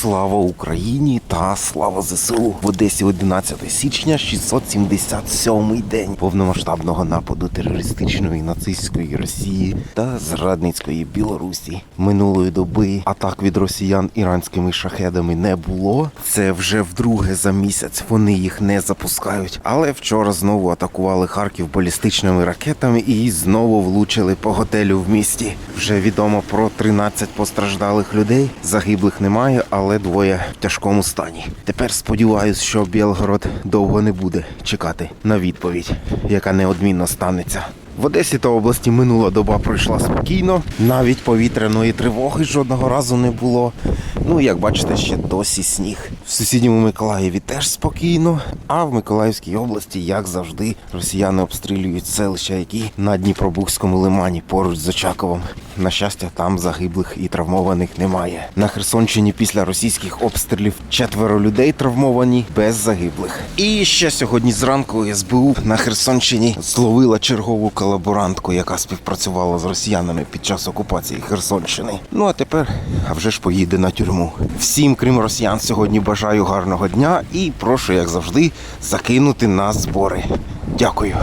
Слава Україні та слава ЗСУ в Одесі 11 січня 677 день повномасштабного нападу терористичної нацистської Росії та зрадницької Білорусі. Минулої доби атак від росіян іранськими шахедами не було. Це вже вдруге за місяць. Вони їх не запускають. Але вчора знову атакували Харків балістичними ракетами і знову влучили по готелю в місті. Вже відомо про 13 постраждалих людей. Загиблих немає, але двоє в тяжкому стані. Тепер сподіваюся, що Білгород довго не буде чекати на відповідь, яка неодмінно станеться. В Одесі та області минула доба пройшла спокійно. Навіть повітряної тривоги жодного разу не було. Ну, як бачите, ще досі сніг. В сусідньому Миколаєві теж спокійно. А в Миколаївській області, як завжди, росіяни обстрілюють селища, які на Дніпробузькому лимані поруч з Очаковом. На щастя, там загиблих і травмованих немає. На Херсонщині після російських обстрілів четверо людей травмовані без загиблих. І ще сьогодні зранку СБУ на Херсонщині зловила чергову колаборантку, яка співпрацювала з росіянами під час окупації Херсонщини. Ну а тепер вже ж поїде на тюрму. Всім, крім росіян, сьогодні бажаю гарного дня і прошу, як завжди, закинути на збори. Дякую.